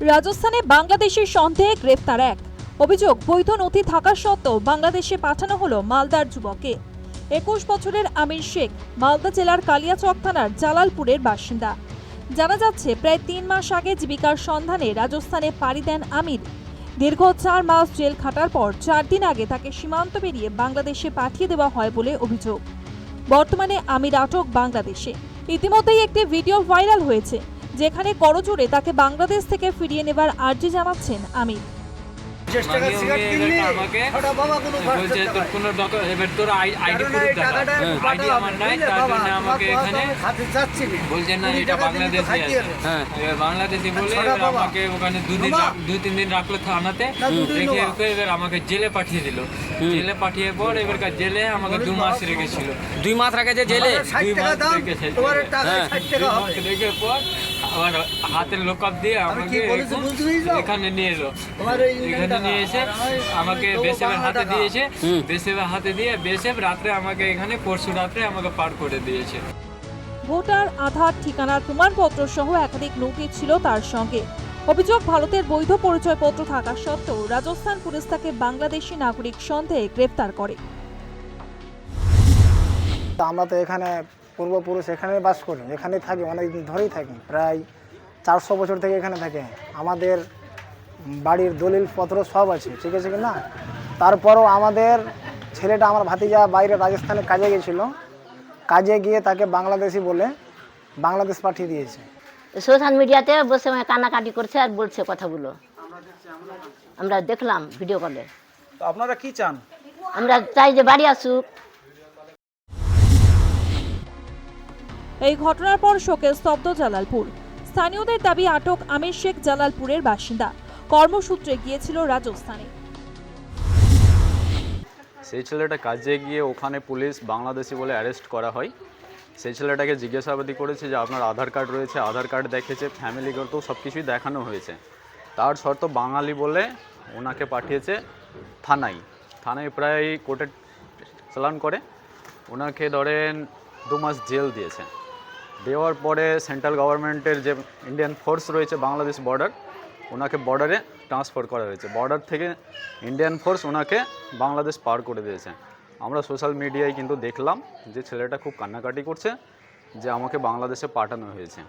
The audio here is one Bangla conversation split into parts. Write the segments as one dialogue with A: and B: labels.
A: রাজস্থানে বাংলাদেশের সন্দেহে গ্রেফতার এক। অভিযোগ, বৈধ নথি থাকা সত্ত্বেও বাংলাদেশে পাঠানো হলো মালদার যুবকে একুশ বছরের আমির শেখ, মালদা জেলার কালিয়াচক থানার জালালপুরের বাসিন্দা। জানা যাচ্ছে, প্রায় তিন মাস আগে জীবিকার সন্ধানে রাজস্থানে পাড়ি দেন আমির। দীর্ঘ চার মাস জেল খাটার পর চার দিন আগে তাকে সীমান্ত পেরিয়ে বাংলাদেশে পাঠিয়ে দেওয়া হয় বলে অভিযোগ। বর্তমানে আমির আটক বাংলাদেশে। ইতিমধ্যেই একটি ভিডিও ভাইরাল হয়েছে। যেখানে করজোরে তাকে বাংলাদেশ থেকে ফিরিয়ে নেবার আর্জি জানাচ্ছেন আমির।
B: আমাকে। বাংলাদেশি। হ্যাঁ বলে ওখানে দুদিন দুই তিন দিন রাখল থানাতে। রেখে ওকে এবার আমাকে জেলে পাঠিয়ে দিল। জেলে পাঠিয়ে পর এবার জেলে আমাকে দু মাস রেখেছিল।
C: দুই মাস রেখেছে জেলে?
B: দুই মাস রেখেছে
C: হ্যাঁ,
D: ষাট
B: দুই মাস রেখে পর আমার হাতের লোকআপ দিয়ে
D: আমি
B: আমাকে? এখানে নিয়ে এলো। এখানে নিয়ে এসে আমাকে বেসেবের হাতে দিয়েছে বেসেবের হাতে দিয়ে বেসেব রাত্রে আমাকে এখানে পরশু রাত্রে আমাকে পার করে দিয়েছে।
A: ভোটার আধার ঠিকানার প্রমাণপত্র সহ একাধিক নোটিশ ছিল তার সঙ্গে। অভিযোগ ভারতের বৈধ পরিচয়পত্র থাকা সত্ত্বেও রাজস্থান পুলিশ তাকে বাংলাদেশি নাগরিক সন্দেহে গ্রেফতার করে।
E: আমরা তো এখানে পূর্বপুরুষ এখানে বাস করি এখানেই থাকি অনেক দিন ধরেই থাকি প্রায় চারশো বছর থেকে এখানে থাকে আমাদের বাড়ির দলিল পত্র সব আছে ঠিক আছে কি না? তারপরও আমাদের ছেলেটা আমার ভাতিজা বাইরে রাজস্থানে কাজে গেছিল। কাজে গিয়ে তাকে বাংলাদেশি বলে বাংলাদেশ পাঠিয়ে দিয়েছে।
F: সোশ্যাল মিডিয়াতে বসে মানে কান্নাকাটি করছে আর বলছে কথাগুলো। আমরা দেখলাম ভিডিও কলে।
C: তো আপনারা কি চান?
F: আমরা চাই যে বাড়ি আসুক।
A: এই ঘটনার পর শোকে স্তব্ধ জালালপুর। স্থানীয়দের দাবি আটক আমির শেখ জালালপুরের বাসিন্দা। কর্মসূত্রে গিয়েছিল রাজস্থানে।
G: সেই ছেলেটা কাজে গিয়ে ওখানে পুলিশ বাংলাদেশি বলে অ্যারেস্ট করা হয়। সেই ছেলেটাকে জিজ্ঞাসাবাদি করেছে যে, আপনার আধার কার্ড রয়েছে, আধার কার্ড দেখেছে ফ্যামিলিগত সব কিছুই দেখানো হয়েছে। তার শর্ত বাঙালি বলে ওনাকে পাঠিয়েছে থানায়। থানায় প্রায় কোর্টে চালান করে। ওনাকে ধরেন দু মাস জেল দিয়েছে। দেওয়ার পরে সেন্ট্রাল গভর্নমেন্টের যে ইন্ডিয়ান ফোর্স রয়েছে বাংলাদেশ বর্ডার, ওনাকে বর্ডারে ট্রান্সফার করা হয়েছে। বর্ডার থেকে ইন্ডিয়ান ফোর্স ওনাকে বাংলাদেশ পার করে দিয়েছে। আমরা সোশ্যাল মিডিয়ায় কিন্তু দেখলাম যে ছেলেটা খুব কান্নাকাটি করছে, যে আমাকে বাংলাদেশে পাঠানো হয়েছে।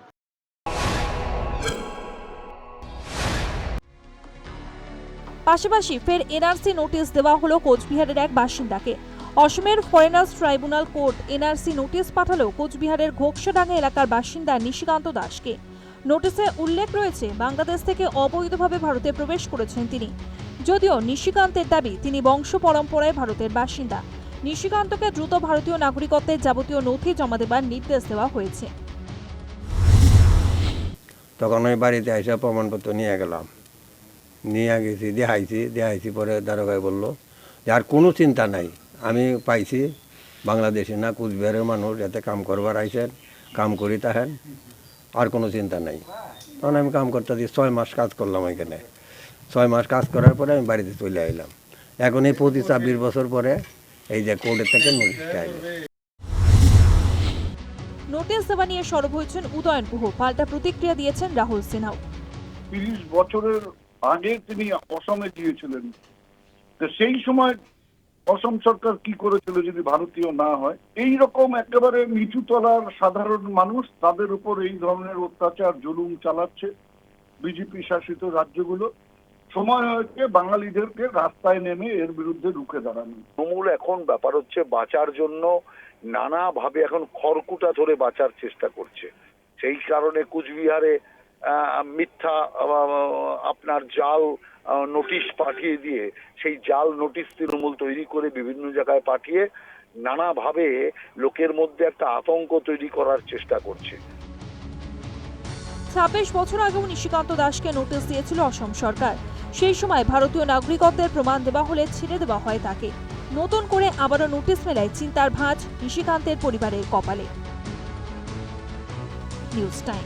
A: পাশাপাশি ফের এনআরসি নোটিশ দেওয়া হলো কোচবিহারের এক বাসিন্দাকে। অসমের foreigners tribunal court, NRC notice পাঠালো কোচবিহারের ঘোকসাডাঙ্গা এলাকার বাসিন্দা নিশিকান্ত দাসকে। নোটিশে উল্লেখ রয়েছে, বাংলাদেশ থেকে অবৈধভাবে ভারতে প্রবেশ করেছেন তিনি। যদিও নিশিকান্তের দাবি, তিনি বংশ পরম্পরায় ভারতের বাসিন্দা। নিশিকান্তকে দ্রুত ভারতীয় নাগরিকত্বের যাবতীয় নথি জমা দেবার নির্দেশ দেওয়া হয়েছে।
H: তখন ওই বাড়িতে এসে প্রমাণপত্র নিয়ে গেলাম। নিয়ে গেছি, দেখাইছি দেখাইছি পরে দারোগায় বলল যে আর কোনো চিন্তা নাই। আমি পাইছি বাংলাদেশি না কুচবিহারের মানুষ যাতে কাম করবার আইসেন কাম করি তাহেন আর কোনো চিন্তা নাই। তখন আমি কাম করতে দিই ছয় মাস কাজ করলাম এখানে। ছয় মাস কাজ করার পরে আমি বাড়িতে চলে আইলাম। এখন এই পঁচিশ ছাব্বিশ বছর পরে এই যে কোর্টের থেকে নোটিশটা আইলো।
A: নোটিশ দেওয়া নিয়ে সরব হয়েছেন উদয়ন গুহ। পাল্টা প্রতিক্রিয়া দিয়েছেন রাহুল সিনহাও
I: তিরিশ বছরের আগে তিনি অসমে গিয়েছিলেন। তো সেই সময় অসম সরকার কি করেছিল যদি ভারতীয় না হয়? এই রকম একেবারে নিচু তলার সাধারণ মানুষ তাদের উপর এই ধরনের অত্যাচার, জুলুম চালাচ্ছে বিজেপি শাসিত রাজ্যগুলো। সময় হয়েছে বাঙালিদেরকে রাস্তায় নেমে এর বিরুদ্ধে রুখে দাঁড়ানো।
J: তৃণমূল এখন ব্যাপার হচ্ছে বাঁচার জন্য নানাভাবে এখন খড়কুটা ধরে বাঁচার চেষ্টা করছে। সেই কারণে কুচবিহারে মিথ্যা আপনার জাল নোটিশ পাঠিয়ে দিয়ে, সেই জাল নোটিশ তৃণমূল তৈরি করে বিভিন্ন জায়গায় পাঠিয়ে নানাভাবে লোকের মধ্যে একটা আতঙ্ক তৈরি করার চেষ্টা করছে।
A: ছাব্বিশ বছর আগেও নিশিকান্ত দাসকে নোটিশ দিয়েছিল অসম সরকার। সেই সময় ভারতীয় নাগরিকত্বের প্রমাণ দেওয়া হলে ছেড়ে দেওয়া হয় তাকে। নতুন করে আবারও নোটিশ মেলায় চিন্তার ভাঁজ নিশিকান্তের পরিবারের কপালে। News time.